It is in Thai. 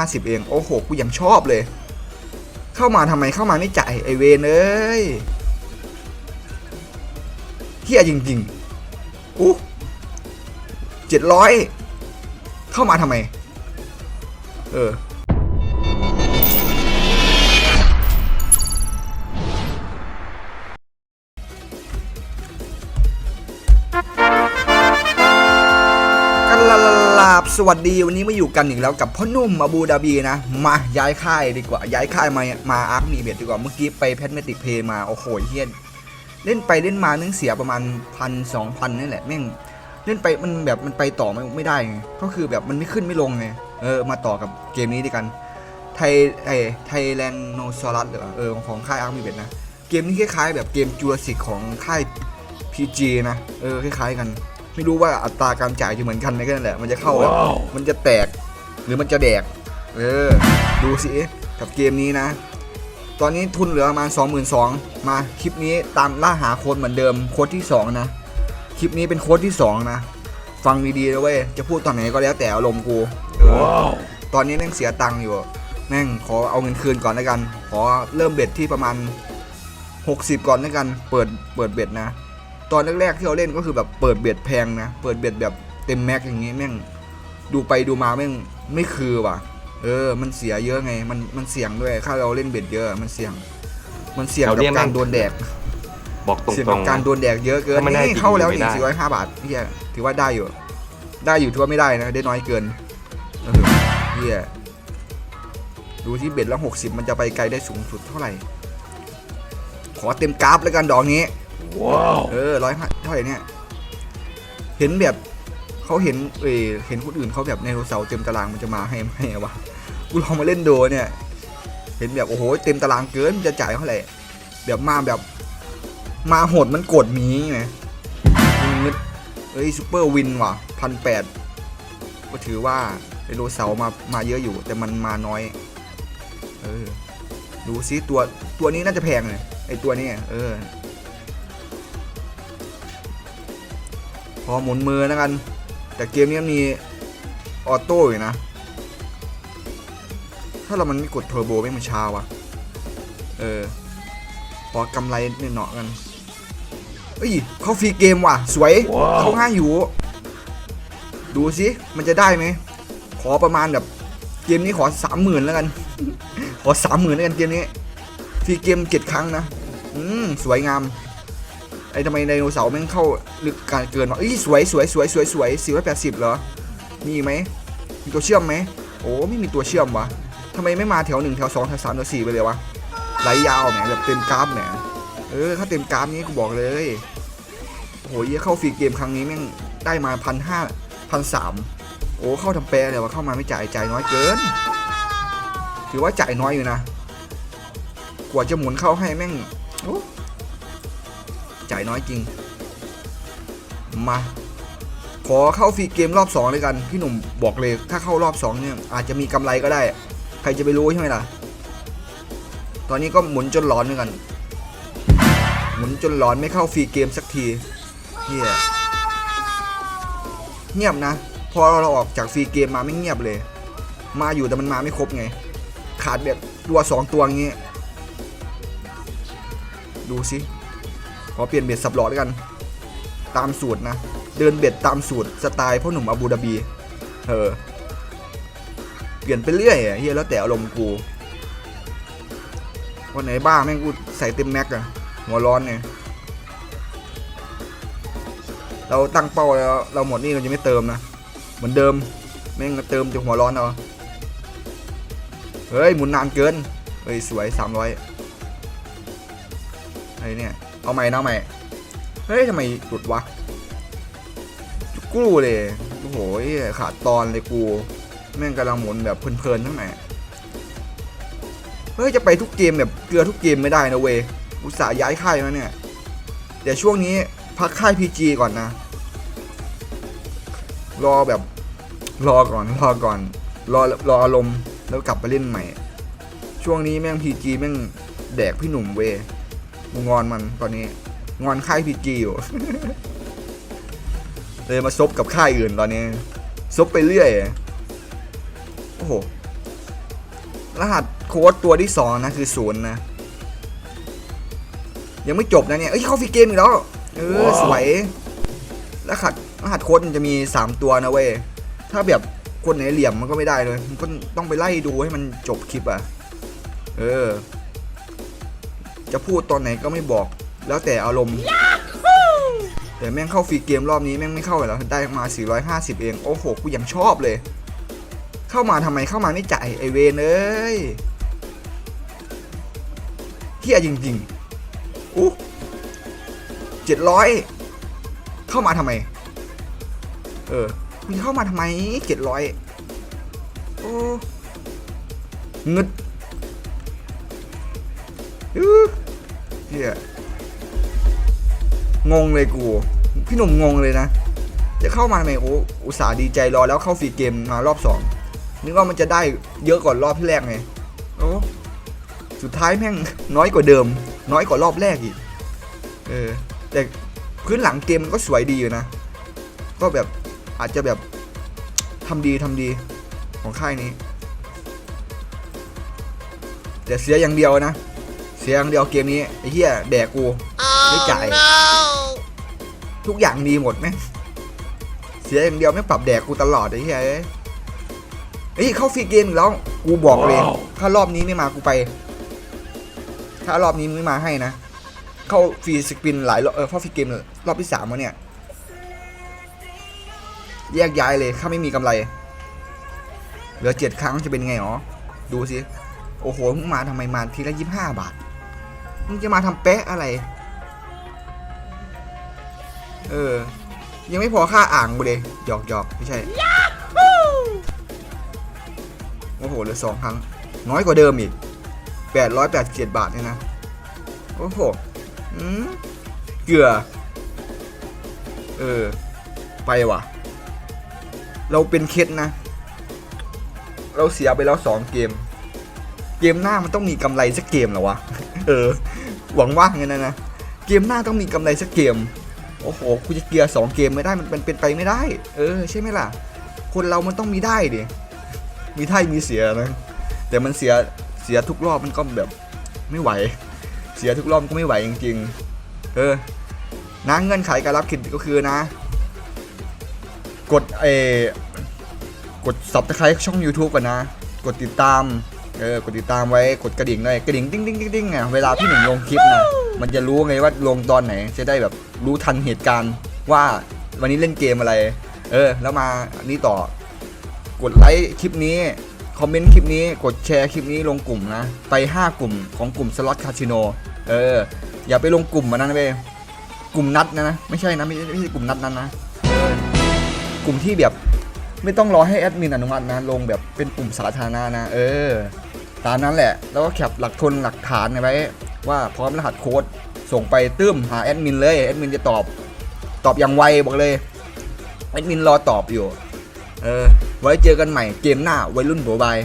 ห้าสิบเอง โอ้โห กูยังชอบเลย เข้ามาทำไมเข้ามาไม่จ่ายไอเวนเอ้ยเฮียจริงๆอู้เจ็ดร้อยเข้ามาทำไม เออ สวัสดีวันนี้มาอยู่กันอีกแล้วกับพ่อนุ่มอาบูดาบีนะ มาย้ายค่ายดีกว่าย้ายค่ายมามาอาร์คมีเบียดดีกว่าเมื่อกี้ไปแพทเมติกเพย์มาโอ้โหเฮียนเล่นไปเล่นมานึงเสียประมาณพันสองพันนี่แหละแม่งเล่นไปมันแบบมันไปต่อไม่ไม่ได้ไงก็คือแบบมันไม่ขึ้นไม่ลงไงเออมาต่อกับเกมนี้ดีกันไทยไอไทยแลนด์โนซอรัสหรือเออของค่ายอาร์คมีเบียดนะเกมนี้คล้ายๆ แบบเกมจูราสิกของค่าย PG นะเออคล้ายๆกัน ไม่รู้ว่าอัตราการจ่ายจะเหมือนกันไหมก็นั่นแหละมันจะเข้าแบบมันจะแตกหรือมันจะแดก เออ ดูสิกับเกมนี้นะ ตอนนี้ทุนเหลือประมาณ22,000มาคลิปนี้ตามล่าหาโค้ดเหมือนเดิมโค้ดที่ 2 นะ คลิปนี้เป็นโค้ดที่ 2 นะ ฟังดีๆนะเว้ย จะพูดตอนไหนก็แล้วแต่อารมณ์กูเออตอนนี้แม่งเสียตังค์อยู่แม่งขอเอาเงินคืนก่อนแล้วกัน ขอเริ่มเบ็ดที่ประมาณ 60 ก่อนแล้วกัน เปิดเปิดเบ็ดนะ ตอนแรกๆที่เราเล่นก็คือแบบเปิดเบ็ดแพงนะ เปิดเบ็ดแบบเต็มแม็กอย่างงี้แม่งดูไปดูมาแม่งไม่คือว่ะ เออ มันเสียเยอะไง มันมันเสี่ยงด้วยถ้าเราเล่นเบ็ดเยอะมันเสี่ยง มันเสี่ยงเรากัเรียบกการแม่งโดนแดก บอกตรเสี่ยงกับงการโดนแดกเยอะเกินถ้ามันได้นี่เข้าแล้วจรินี่งๆสี่ไม่ร้อยได้ห้าบาทเฮียถือว่าได้อยู่ ได้อยู่ถือว่าไม่ได้นะได้น้อยเกินเออเฮียดูที่เบ็ดละหกสิบมันจะไปไกลได้สูงสุดเท่าไหร่ ขอเต็มกราฟแล้วกันดอกนี้ ว้าวเออร้อยเท่าไหร่เนี่ย เห็นแบบเขาเห็นเออเห็นคนอื่นเขาแบบในโรเสาร์เต็มตารางมันจะมาให้ให้วะกูลองมาเล่นดูเนี่ย เห็นแบบโอ้โหเต็มตารางเกินมันจะจ่ายเท่าไหร่แบบมาแบบ มาโหดมันกดมีไงมึงเอ้ยซูเปอร์วินว่ะพันแปดก็ถือว่าไอโรเสาร์มามาเยอะอยู่ แต่มันมาน้อย เออ ดูซิตัวตัวนี้น่าจะแพงเลยไอตัวนี้เออ พอหมุนมือแล้วกัน แต่เกมนี้มันมีออโต้อยู่นะ ถ้าเรามันไม่กดเทอร์โบไม่มันช้าวะเออ พอกำไรนิดหน่อยกันเอ้ยเข้าฟรีเกมว่ะ สวยเข้าง่ายอยู่ ดูสิมันจะได้ไหม ขอประมาณแบบ เกมนี้ขอสามหมื่นแล้วกัน ขอสามหมื่นแล้วกันเกมนี้ฟรีเกมเจ็ดครั้งนะ อืม สวยงาม ไอ้ทำไมไดโนเสาร์แม่งเข้าลึกการเกินวะเอ้ยสวยสวยสวยสวยสวยสี่ร้อยแปดสิบเหรอ มีไหมมีตัวเชื่อมไหมโอ้ไม่มีตัวเชื่อมวะทำไมไม่มาแถวหนึ่งแถวสองแถวสามแถวสี่ไปเลยวะไหลยาวแหมแบบเต็มกราฟแหมเออถ้าเต็มกราฟนี้กูบอกเลยโอ้โหเหี้ยเข้าฟรีเกมครั้งนี้แม่งได้มาพันห้าพันสามโอ้เข้าทำแปรเลยวะเข้ามาไม่จ่ายจ่ายน้อยเกิน ถือว่าจ่ายน้อยอยู่นะ กว่าจะหมุนเข้าให้แม่งโอ้ จ่ายน้อยจริง มา ขอเข้าฟรีเกมรอบ2เลยกันพี่หนุ่มบอกเลยถ้าเข้ารอบ2เนี่ยอาจจะมีกำไรก็ได้ ใครจะไปรู้ใช่ไหมล่ะ ตอนนี้ก็หมุนจนร้อนเหมือนกัน หมุนจนร้อนไม่เข้าฟรีเกมสักทีเฮียเงียบนะ พอเราออกจากฟรีเกมมาไม่เงียบเลย มาอยู่แต่มันมาไม่ครบไง ขาดแบบตัวสองตัวงี้ ดูสิ ขอเปลี่ยนเบ็ดสับหลอดด้วยกัน ตามสูตรนะ เดินเบ็ดตามสูตรสไตล์พ่อหนุ่มอาบูดาบี เออ เปลี่ยนไปเรื่อยอะเฮียแล้วแต่อารมณ์กู วันไหนบ้าแม่งกูใส่เต็มแม็กอะหัวร้อนเนี่ยเราตั้งเป้าแล้วเราหมดนี่เราจะไม่เติมนะ เหมือนเดิมแม่งเติมจนหัวร้อนเอาเฮ้ยหมุนนานเกินเฮ้ยสวยสามร้อยไอ้เนี่ย เอาใหม่นะใหม่เฮ้ยทำไมหลุดวะกูรู้เลยโอ้โหขาดตอนเลยกูแม่งกำลังหมุนแบบเพลินๆทั้งไหนเฮ้ยจะไปทุกเกมแบบเกลือทุกเกมไม่ได้นะเวอุตส่าห์ย้ายค่ายมาเนี่ยเดี๋ยวช่วงนี้พักค่าย PG ก่อนนะ รอแบบรอก่อนรอก่อน รอรออารมณ์แล้วกลับไปเล่นใหม่ ช่วงนี้แม่ง PG แม่งแดกพี่หนุ่มเว กูงอนมันตอนนี้ งอนค่ายพีจีอยู่ เลยมาซบกับค่ายอื่นตอนนี้ซบไปเรื่อย โอ้โห รหัสโค้ดตัวที่สองนะคือศูนย์นะ ยังไม่จบนะเนี่ย เอ้ยเข้าฟรีเกมอีกแล้ว เออว้าวสวย รหัสรหัสโค้ดมันจะมี3ตัวนะเว้ย ถ้าแบบคนไหนเหลี่ยมมันก็ไม่ได้เลย มันก็ต้องไปไล่ดูให้มันจบคลิปอะ เออ จะพูดตอนไหนก็ไม่บอก แล้วแต่อารมณ์ แต่แม่งเข้าฟรีเกมรอบนี้แม่งไม่เข้าแล้วได้มา 450 เอง โอ้โห กูยังชอบเลย เข้ามาทำไมเข้ามาไม่จ่ายไอเวนเอ้ยเฮียจริงๆอู้เจ็ดร้อยเข้ามาทำไม เออมึงเข้ามาทำไมเจ็ดร้อยโอ้เงึด เฮียงงเลยกู พี่หนุ่มงงเลยนะ จะเข้ามาทำไมโอ้อุตส่าห์ดีใจรอแล้วเข้าฟรีเกมมารอบสองนึกว่ามันจะได้เยอะกว่ารอบที่แรกไงโอ้สุดท้ายแม่งน้อยกว่าเดิม น้อยกว่ารอบแรกอีกเออแต่พื้นหลังเกมมันก็สวยดีอยู่นะ ก็แบบอาจจะแบบทำดีทำดีของค่ายนี้ แต่เสียอย่างเดียวนะ เสียอย่างเดียวเกมนี้ไอ้เหี้ยแดกกูไม่จ่ายทุกอย่างดีหมดไหมงเสียอย่างเดียวไม่งปรับแดกกูตลอดไอ้เหี้ยเอ้ยเฮ้ยเข้าฟรีเกมอีกแล้วกูบอกเลยว้าวถ้ารอบนี้ไม่มากูไป ถ้ารอบนี้ไม่มาให้นะเข้าฟรีสปินหลายรอบเออเข้าฟรีเกมรอบที่สามแล้วเนี่ยแยกย้ายเลยถ้าไม่มีกำไร เหลือเจ็ดครั้งจะเป็นไงหรอดูสิโอ้โหมึงมาทำไมมาทีละยี่ห้าบาท มึงจะมาทำเป๊ะอะไร เออ ยังไม่พอค่าอ่างกูเลยหยอกหยอกไม่ใช่โอ้โหเหลือสองครั้ง น้อยกว่าเดิมอีกแปดร้อยแปดสิบเจ็ดบาทเนี่ยนะ โอ้โหอืมเกลือ เออ ไปว่ะ เราเป็นเคสนะ เราเสียไปแล้วสองเกม เกมหน้ามันต้องมีกำไรสักเกมเหรอวะ เออ หวังว่างั้นนะนะ เกมหน้าต้องมีกำไรสักเกม โอ้โหกูจะเกียร์สองเกมไม่ได้มันเป็นเป็นไปไม่ได้ เออ ใช่ไหมล่ะ คนเรามันต้องมีได้ดิมีได้มีเสียนะ แต่มันเสียเสียทุกรอบมันก็แบบไม่ไหว เสียทุกรอบก็ไม่ไหวจริงๆ เออนะเงื่อนไขการรับเครดิตก็คือนะ กดเออกด subscribe ช่อง YouTube ก่อนนะ กดติดตาม เออกดติดตามไว้กดกระดิ่งด้วยกระดิ่งติ้งติ้งติ้งติ้งอะเวลาพี่หนึ่งลงคลิปนะมันจะรู้ไงว่าลงตอนไหนจะได้แบบรู้ทันเหตุการณ์ว่าวันนี้เล่นเกมอะไร เออ แล้วมาอันนี้ต่อกดไลค์คลิปนี้คอมเมนต์คลิปนี้กดแชร์คลิปนี้ลงกลุ่มนะไป 5 กลุ่มของกลุ่มสล็อตคาสิโนเออ อย่าไปลงกลุ่มมันนั้นนะเว้ยกลุ่มนัดนะนะไม่ใช่นะไม่ใช่ไม่ใช่กลุ่มนัดนั้นนะเออกลุ่มที่แบบ ไม่ต้องรอให้แอดมินอนุมัตินะลงแบบเป็นปุ่มสาธารณะนะ เออ ตามนั้นแหละ แล้วก็แคปหลักทนหลักฐานไว้ ว่าพร้อมรหัสโค้ดส่งไปตื้มหาแอดมินเลยแอดมินจะตอบตอบอย่างไวบอกเลยแอดมินรอตอบอยู่ เออ ไว้เจอกันใหม่เกมหน้าวัยรุ่นโบบาย